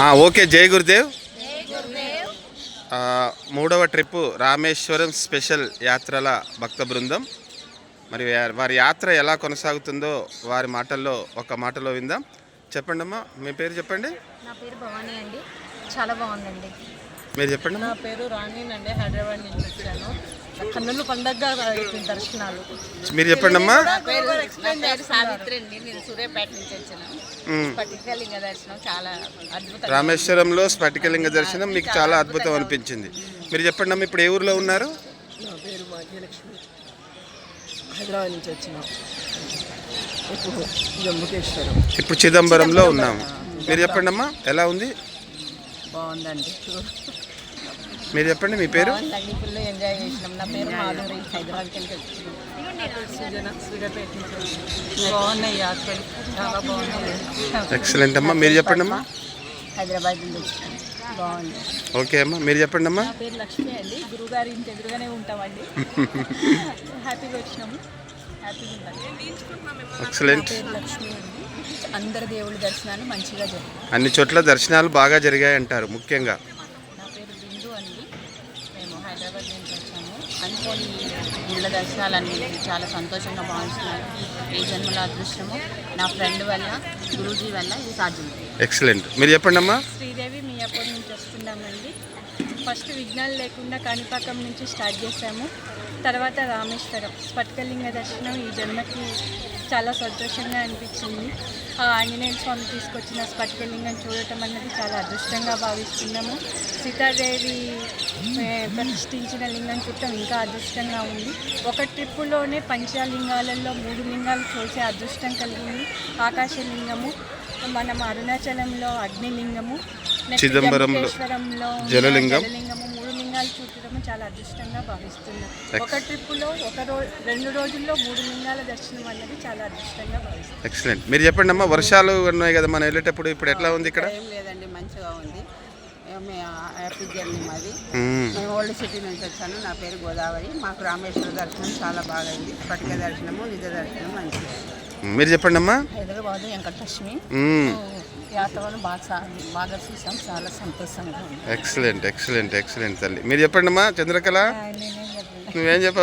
Okay జై గురుదేవ్. మూడవ trip Rameswaram special యాత్రల భక్త బృందం. మరి వారి యాత్ర ఎలా కొనసాగుతుందో వారి మాటల్లో ఒక మాటలో విందాం. చెప్పండి అమ్మా మీ పేరు చెప్పండి? నా పేరు భవానీ అండి. చాలా బాగుందండి. మీరు చెప్పండి నా పేరు రాణినండి హైదరాబాద్ నుంచి వచ్చాను. కన్నులు పండగగా అయిపోయింది దర్శనాలు. మీరు చెప్పండి అమ్మా. నా పేరు సావిత్రి అండి. నేను సూర్యాపేట నుంచి వచ్చాను. స్ఫటికలింగ దర్శనం చాలా అద్భుతం రామేశ్వరంలో స్ఫటికలింగ దర్శనం మీకు చాలా అద్భుతం అనిపించింది. మీరు చెప్పండి అమ్మా ఇప్పుడు ఏ ఊర్లో ఉన్నారు? నా పేరు భాగ్యలక్ష్మి. హైదరాబాద్ నుంచి వచ్చినాం ఇప్పుడు జంబుకేశ్వరం ఇప్పుడు చిదంబరంలో ఉన్నాము. మీరు చెప్పండి అమ్మా ఎలా ఉంది? బాగుందండి. మీరు చెప్పండి మీ పేరు? ఎంజాయ్ చేసినాం. నా పేరు మాధురి. హైదరాబాద్కి బాగున్నాయి యాత్రలు చాలా బాగున్నాయి. ఎక్సలెంట్ అమ్మా. మీరు చెప్పండి అమ్మా. హైదరాబాద్ బాగుంది ఓకే అమ్మా. మీరు చెప్పండి అమ్మా. నా పేరు లక్ష్మి అండి. గురుగారి ఇంటి ఎదురుగానే ఉంటామండి. హ్యాపీగా వచ్చినాము. ఎక్సలెంట్ పేరు లక్ష్మి అండి. అందరి దేవుళ్ళ దర్శనాలు మంచిగా జరిగాయి. అన్ని చోట్ల దర్శనాలు బాగా జరిగాయి అంటారు ముఖ్యంగా. మేము హైదరాబాద్ నుంచి వచ్చాము. అనుకోని గుళ్ళ దర్శనాలన్నీ చాలా సంతోషంగా భావిస్తున్నాను ఈ జన్మల అదృష్టము నా ఫ్రెండ్ వల్ల గురూజీ వల్ల ఇది సాధ్యమైంది ఎక్సలెంట్. మీరు చెప్పండి అమ్మా. శ్రీదేవి మియాపూర్ నుంచి వస్తున్నామండి ఫస్ట్ విఘ్నాలు లేకుండా కాణిపాకం నుంచి స్టార్ట్ చేసాము తర్వాత రామేశ్వరం. స్ఫటికలింగ దర్శనం ఈ జన్మకి చాలా సంతోషంగా అనిపించింది. ఆ ఆంజనేయ స్వామి తీసుకొచ్చిన స్ఫటికలింగం చూడటం అన్నది చాలా అదృష్టంగా భావిస్తున్నాము. సీతాదేవి ప్రతిష్ఠించిన లింగం చుట్టం ఇంకా అదృష్టంగా ఉంది. ఒక ట్రిప్పులోనే పంచలింగాలలో మూడు లింగాలు చూసే అదృష్టం కలిగింది. ఆకాశలింగము మనం అరుణాచలంలో అగ్నిలింగము చిదంబరంలో జలలింగం. జలలింగము మూడు లింగాలు చూడటం చాలా అదృష్టంగా భావిస్తున్నాం ఒక ట్రిప్పులో ఒక రో రెండు రోజుల్లో మూడు లింగాల దర్శనం అన్నది చాలా అదృష్టంగా భావిస్తున్నాం ఎక్సలెంట్ మీరు చెప్పండి అమ్మా వర్షాలు ఉన్నాయి కదా మనం వెళ్ళేటప్పుడు ఇప్పుడు ఎట్లా ఉంది ఇక్కడ? ఏం లేదండి మంచిగా ఉంది. హ్యాపీ జర్నీ మాది. మ్మ్. ఓల్డ్ సిటీ నుంచి వచ్చాను నా పేరు గోదావరి. మాకు రామేశ్వర దర్శనం చాలా బాగైంది స్ఫటిక దర్శనము నిజ దర్శనం మంచిది. మీరు చెప్పండి అమ్మా. హైదరాబాద్ వెంకటలక్ష్మి. యాత్రను బాగా బాగా చూసాం. చాలా సంతోషంగా ఎక్సలెంట్ ఎక్సలెంట్ ఎక్సలెంట్ తల్లి. మీరు చెప్పండి అమ్మా చంద్రకళ. నువ్వేం చెప్పావు?